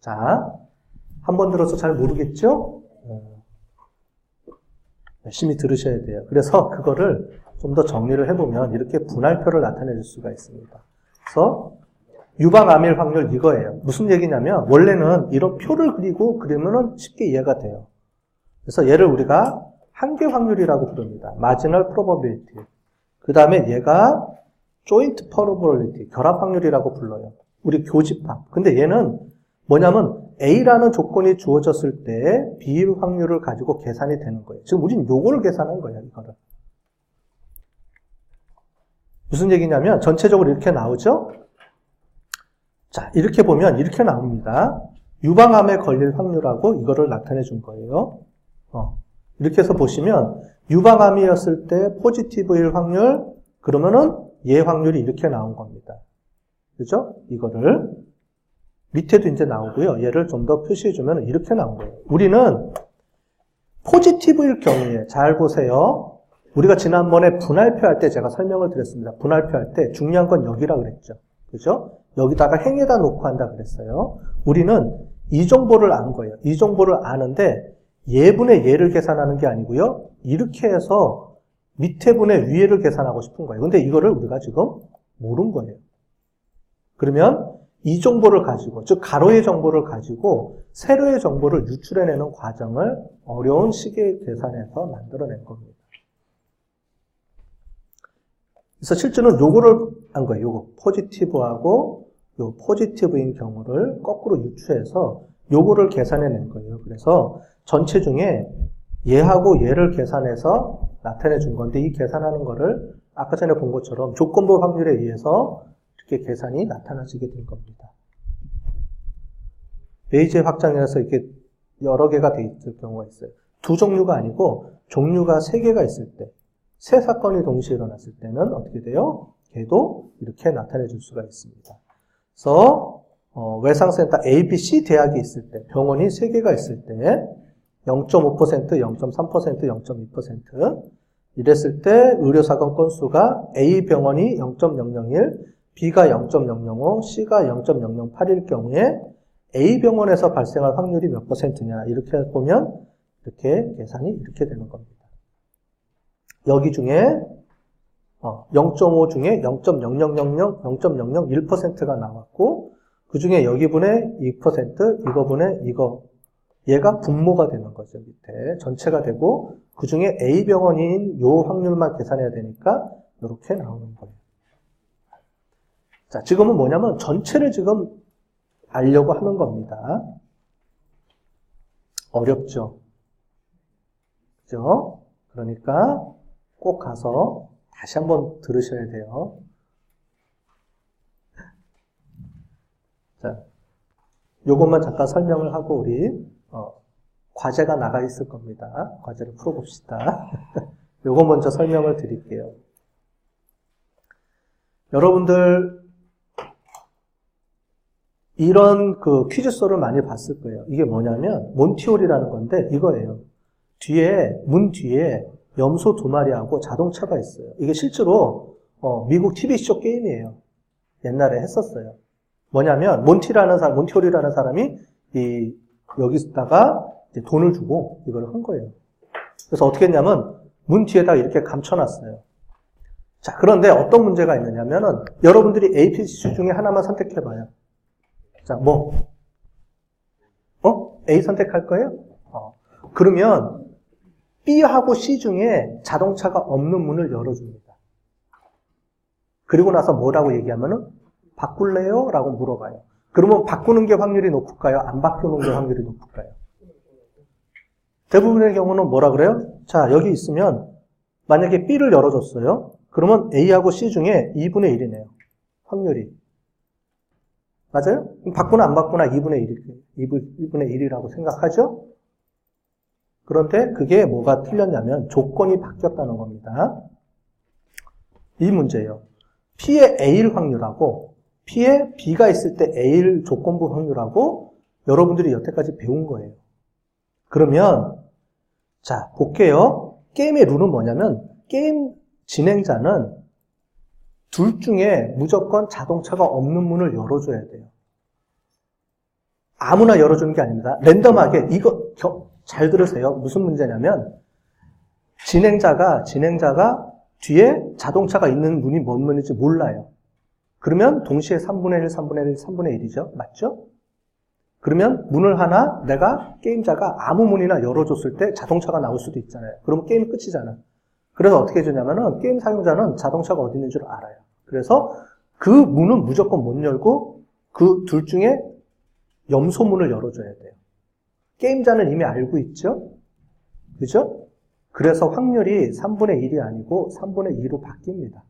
자, 한 번 들어서 잘 모르겠죠? 어, 열심히 들으셔야 돼요. 그래서 그거를 좀 더 정리를 해보면 이렇게 분할표를 나타내 줄 수가 있습니다. 그래서 유방암일 확률 이거예요. 무슨 얘기냐면 원래는 이런 표를 그리고 그리면은 쉽게 이해가 돼요. 그래서 얘를 우리가 한계 확률이라고 부릅니다. marginal probability. 그 다음에 얘가 joint probability, 결합 확률이라고 불러요. 우리 교집합. 근데 얘는 뭐냐면 A라는 조건이 주어졌을 때 B일 확률을 가지고 계산이 되는 거예요. 지금 우린 요거를 계산한 거예요, 이거를. 무슨 얘기냐면 전체적으로 이렇게 나오죠? 자, 이렇게 보면 이렇게 나옵니다. 유방암에 걸릴 확률하고 이거를 나타내 준 거예요. 어, 이렇게 해서 보시면 유방암이었을 때 포지티브일 확률 그러면은 얘 확률이 이렇게 나온 겁니다. 그죠? 이거를 밑에도 이제 나오고요. 얘를 좀 더 표시해 주면 이렇게 나온 거예요. 우리는 포지티브일 경우에 잘 보세요. 우리가 지난번에 분할표 할 때 제가 설명을 드렸습니다. 분할표 할 때 중요한 건 여기라 그랬죠. 그죠? 여기다가 행에다 놓고 한다 그랬어요. 우리는 이 정보를 안 거예요. 이 정보를 아는데 예분의 예를 계산하는 게 아니고요. 이렇게 해서 밑에 분의 위에를 계산하고 싶은 거예요. 근데 이거를 우리가 지금 모른 거예요. 그러면 이 정보를 가지고, 즉 가로의 정보를 가지고 세로의 정보를 유출해내는 과정을 어려운 시계 계산에서 만들어낸 겁니다. 그래서 실제는 요거를 한 거예요. 요거 포지티브하고 요 포지티브인 경우를 거꾸로 유추해서 요거를 계산해낸 거예요. 그래서 전체 중에 얘하고 얘를 계산해서 나타내 준 건데 이 계산하는 거를 아까 전에 본 것처럼 조건부 확률에 의해서 이렇게 계산이 나타나지게 된 겁니다. 베이제 확장이라서 이렇게 여러 개가 돼 있을 경우가 있어요. 두 종류가 아니고 종류가 세 개가 있을 때, 세 사건이 동시에 일어났을 때는 어떻게 돼요? 걔도 이렇게 나타내 줄 수가 있습니다. 그래서 어, 외상센터 A, B, C 대학이 있을 때, 병원이 세 개가 있을 때 0.5%, 0.3%, 0.2% 이랬을 때 의료사건 건수가 A 병원이 0.001, B가 0.005, C가 0.008일 경우에 A 병원에서 발생할 확률이 몇 퍼센트냐 이렇게 보면 이렇게 계산이 이렇게 되는 겁니다. 여기 중에 0.5 어, 중에 0.0000, 0.001%가 나왔고 그 중에 여기분의 2%, 이거분의 이거 얘가 분모가 되는 거죠 밑에 전체가 되고 그 중에 A 병원인 요 확률만 계산해야 되니까 이렇게 나오는 거예요. 자 지금은 뭐냐면 전체를 지금 알려고 하는 겁니다. 어렵죠. 그죠? 그러니까 꼭 가서 다시 한번 들으셔야 돼요. 자, 요것만 잠깐 설명을 하고 우리 어, 과제가 나가 있을 겁니다. 과제를 풀어봅시다. 요거 먼저 설명을 드릴게요. 여러분들 이런 그 퀴즈소를 많이 봤을 거예요. 이게 뭐냐면 몬티올이라는 건데 이거예요. 뒤에 문 뒤에 염소 두 마리하고 자동차가 있어요. 이게 실제로 어, 미국 TV쇼 게임이에요. 옛날에 했었어요. 뭐냐면 몬티라는 사람, 몬티올이라는 사람이 이 여기다가 돈을 주고 이걸 한 거예요. 그래서 어떻게 했냐면 문 뒤에다 이렇게 감춰놨어요. 자, 그런데 어떤 문제가 있느냐면은 여러분들이 A, B, C 중에 하나만 선택해봐요. 자, 뭐? 어? A 선택할 거예요? 어. 그러면 B하고 C 중에 자동차가 없는 문을 열어줍니다. 그리고 나서 뭐라고 얘기하면은 바꿀래요? 라고 물어봐요. 그러면 바꾸는 게 확률이 높을까요? 안 바꾸는 게 확률이 높을까요? 대부분의 경우는 뭐라 그래요? 자, 여기 있으면 만약에 B를 열어줬어요. 그러면 A하고 C 중에 2분의 1이네요. 확률이. 맞아요? 바꾸나 안 바꾸나 2분의 1, 2분의 1이라고 생각하죠? 그런데 그게 뭐가 틀렸냐면 조건이 바뀌었다는 겁니다. 이 문제예요. P의 A일 확률하고 P에 B가 있을 때 A일 조건부 확률하고 여러분들이 여태까지 배운 거예요. 그러면 자 볼게요. 게임의 룰은 뭐냐면 게임 진행자는 둘 중에 무조건 자동차가 없는 문을 열어줘야 돼요. 아무나 열어주는 게 아닙니다. 랜덤하게 이거 겨- 잘 들으세요. 무슨 문제냐면 진행자가 진행자가 뒤에 자동차가 있는 문이 뭔 문인지 몰라요. 그러면 동시에 3분의 1, 3분의 1, 3분의 1이죠. 맞죠? 그러면 문을 하나 내가 게임자가 아무 문이나 열어줬을 때 자동차가 나올 수도 있잖아요. 그러면 게임 끝이잖아. 그래서 어떻게 해주냐면은 게임 사용자는 자동차가 어디 있는 줄 알아요. 그래서 그 문은 무조건 못 열고 그 둘 중에 염소문을 열어줘야 돼요. 게임자는 이미 알고 있죠? 그죠? 그래서 확률이 3분의 1이 아니고 3분의 2로 바뀝니다.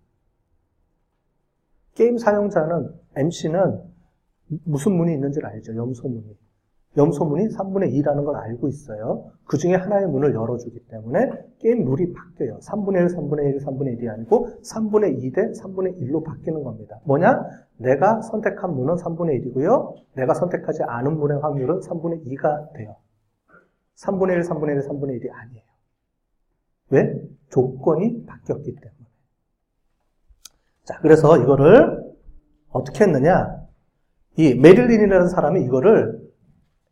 게임 사용자는, MC는 무슨 문이 있는지 알죠? 염소문이. 염소문이 3분의 2라는 걸 알고 있어요. 그 중에 하나의 문을 열어주기 때문에 게임 룰이 바뀌어요. 3분의 1, 3분의 1, 3분의 1이 아니고 3분의 2 대 3분의 1로 바뀌는 겁니다. 뭐냐? 내가 선택한 문은 3분의 1이고요. 내가 선택하지 않은 문의 확률은 3분의 2가 돼요. 3분의 1, 3분의 1, 3분의 1이 아니에요. 왜? 조건이 바뀌었기 때문에. 자, 그래서 이거를 어떻게 했느냐? 이 메릴린이라는 사람이 이거를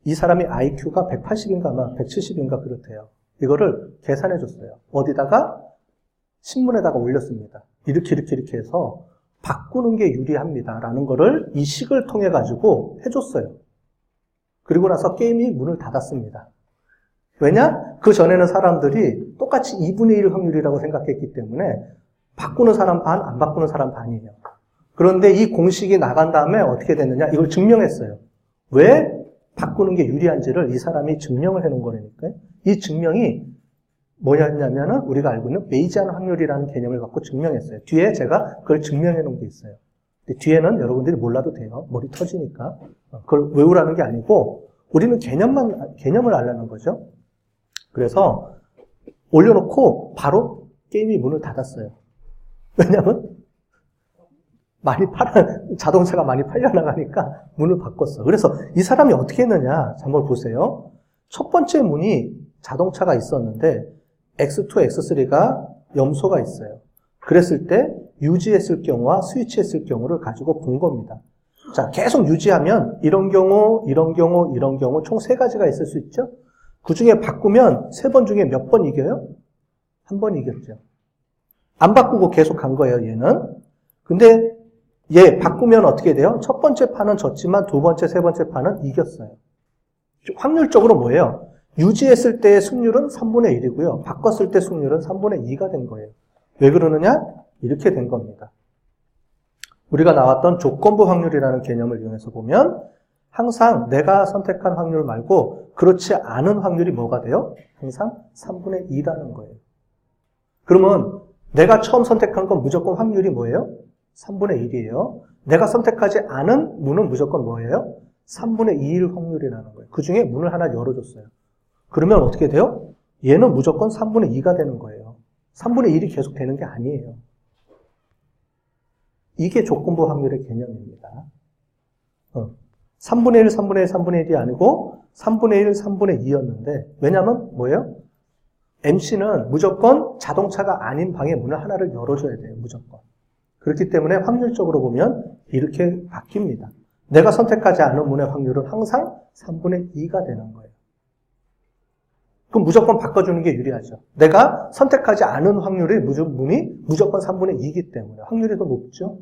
이 사람이 IQ가 180인가 아마 170인가 그렇대요. 이거를 계산해 줬어요. 어디다가 신문에다가 올렸습니다. 이렇게 이렇게 이렇게 해서 바꾸는 게 유리합니다라는 거를 이 식을 통해 가지고 해줬어요. 그리고 나서 게임이 문을 닫았습니다. 왜냐? 그 전에는 사람들이 똑같이 2분의 1 확률이라고 생각했기 때문에 바꾸는 사람 반, 안 바꾸는 사람 반이에요. 그런데 이 공식이 나간 다음에 어떻게 됐느냐? 이걸 증명했어요. 왜 바꾸는 게 유리한지를 이 사람이 증명을 해놓은 거라니까요. 이 증명이 뭐였냐면은 우리가 알고 있는 베이지안 확률이라는 개념을 갖고 증명했어요. 뒤에 제가 그걸 증명해 놓은 게 있어요. 뒤에는 여러분들이 몰라도 돼요. 머리 터지니까. 어, 그걸 외우라는 게 아니고 우리는 개념만, 개념을 알라는 거죠. 그래서 올려놓고 바로 게임이 문을 닫았어요. 왜냐면 많이 팔아, 자동차가 많이 팔려나가니까 문을 바꿨어. 그래서 이 사람이 어떻게 했느냐. 자, 한번 보세요. 첫 번째 문이 자동차가 있었는데 X2, X3가 염소가 있어요. 그랬을 때 유지했을 경우와 스위치했을 경우를 가지고 본 겁니다. 자, 계속 유지하면 이런 경우, 이런 경우, 이런 경우 총 세 가지가 있을 수 있죠? 그 중에 바꾸면 세 번 중에 몇 번 이겨요? 한 번 이겼죠. 안 바꾸고 계속 간 거예요, 얘는. 근데 얘 바꾸면 어떻게 돼요? 첫 번째 판은 졌지만 두 번째, 세 번째 판은 이겼어요. 확률적으로 뭐예요? 유지했을 때의 승률은 3분의 1이고요. 바꿨을 때 승률은 3분의 2가 된 거예요. 왜 그러느냐? 이렇게 된 겁니다. 우리가 나왔던 조건부 확률이라는 개념을 이용해서 보면 항상 내가 선택한 확률 말고 그렇지 않은 확률이 뭐가 돼요? 항상 3분의 2라는 거예요. 그러면 내가 처음 선택한 건 무조건 확률이 뭐예요? 3분의 1이에요. 내가 선택하지 않은 문은 무조건 뭐예요? 3분의 2일 확률이라는 거예요. 그 중에 문을 하나 열어줬어요. 그러면 어떻게 돼요? 얘는 무조건 3분의 2가 되는 거예요. 3분의 1이 계속 되는 게 아니에요. 이게 조건부 확률의 개념입니다. 어. 3분의 1, 3분의 1, 3분의 1이 아니고 3분의 1, 3분의 2였는데 왜냐하면 뭐예요? MC는 무조건 자동차가 아닌 방의 문을 하나를 열어줘야 돼요. 무조건. 그렇기 때문에 확률적으로 보면 이렇게 바뀝니다. 내가 선택하지 않은 문의 확률은 항상 3분의 2가 되는 거예요. 그럼 무조건 바꿔주는 게 유리하죠. 내가 선택하지 않은 확률이 문이 무조건 3분의 2이기 때문에 확률이 더 높죠.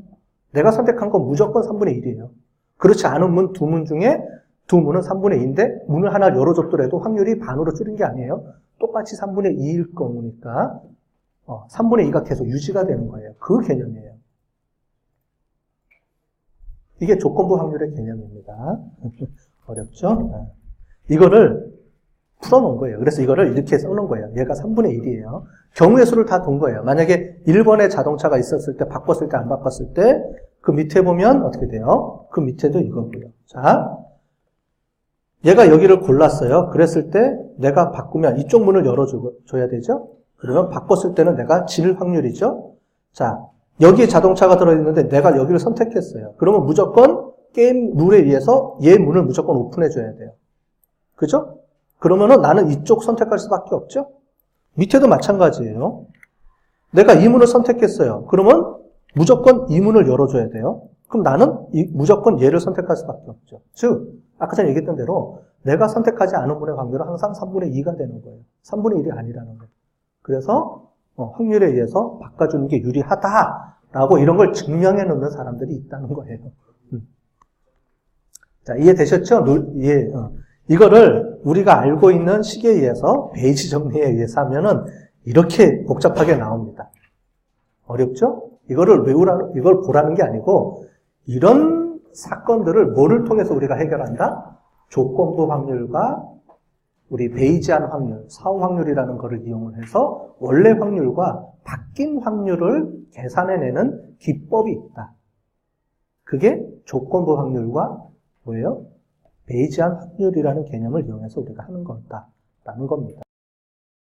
내가 선택한 건 무조건 3분의 1이에요. 그렇지 않은 문 두 문 중에 두 문은 3분의 2인데 문을 하나 열어줬더라도 확률이 반으로 줄인 게 아니에요. 똑같이 3분의 2일 거니까 어, 3분의 2가 계속 유지가 되는 거예요. 그 개념이에요. 이게 조건부 확률의 개념입니다. 어렵죠? 네. 이거를 풀어놓은 거예요. 그래서 이거를 이렇게 써놓은 거예요. 얘가 3분의 1이에요. 경우의 수를 다 둔 거예요. 만약에 1번에 자동차가 있었을 때, 바꿨을 때, 안 바꿨을 때, 그 밑에 보면 어떻게 돼요? 그 밑에도 이거고요. 자, 얘가 여기를 골랐어요. 그랬을 때 내가 바꾸면 이쪽 문을 열어줘야 되죠? 그러면 바꿨을 때는 내가 질 확률이죠? 자, 여기에 자동차가 들어있는데 내가 여기를 선택했어요. 그러면 무조건 게임 룰에 의해서 얘 문을 무조건 오픈해줘야 돼요. 그죠? 그러면은 나는 이쪽 선택할 수밖에 없죠? 밑에도 마찬가지예요. 내가 이 문을 선택했어요. 그러면 무조건 이 문을 열어줘야 돼요. 그럼 나는 이, 무조건 얘를 선택할 수밖에 없죠. 즉, 아까 전에 얘기했던 대로 내가 선택하지 않은 분의 확률은 항상 3분의 2가 되는 거예요. 3분의 1이 아니라는 거예요. 그래서 어, 확률에 의해서 바꿔주는 게 유리하다라고 이런 걸 증명해 놓는 사람들이 있다는 거예요. 음. 자, 이해되셨죠? 어. 이거를 우리가 알고 있는 식에 의해서 베이지 정리에 의해서 하면은 이렇게 복잡하게 나옵니다. 어렵죠? 이거를 외우라, 이걸 보라는 게 아니고 이런 사건들을 뭐를 통해서 우리가 해결한다? 조건부 확률과 우리 베이지안 확률, 사후 확률이라는 것을 이용을 해서 원래 확률과 바뀐 확률을 계산해내는 기법이 있다. 그게 조건부 확률과 뭐예요? 베이지안 확률이라는 개념을 이용해서 우리가 하는 거다라는 겁니다.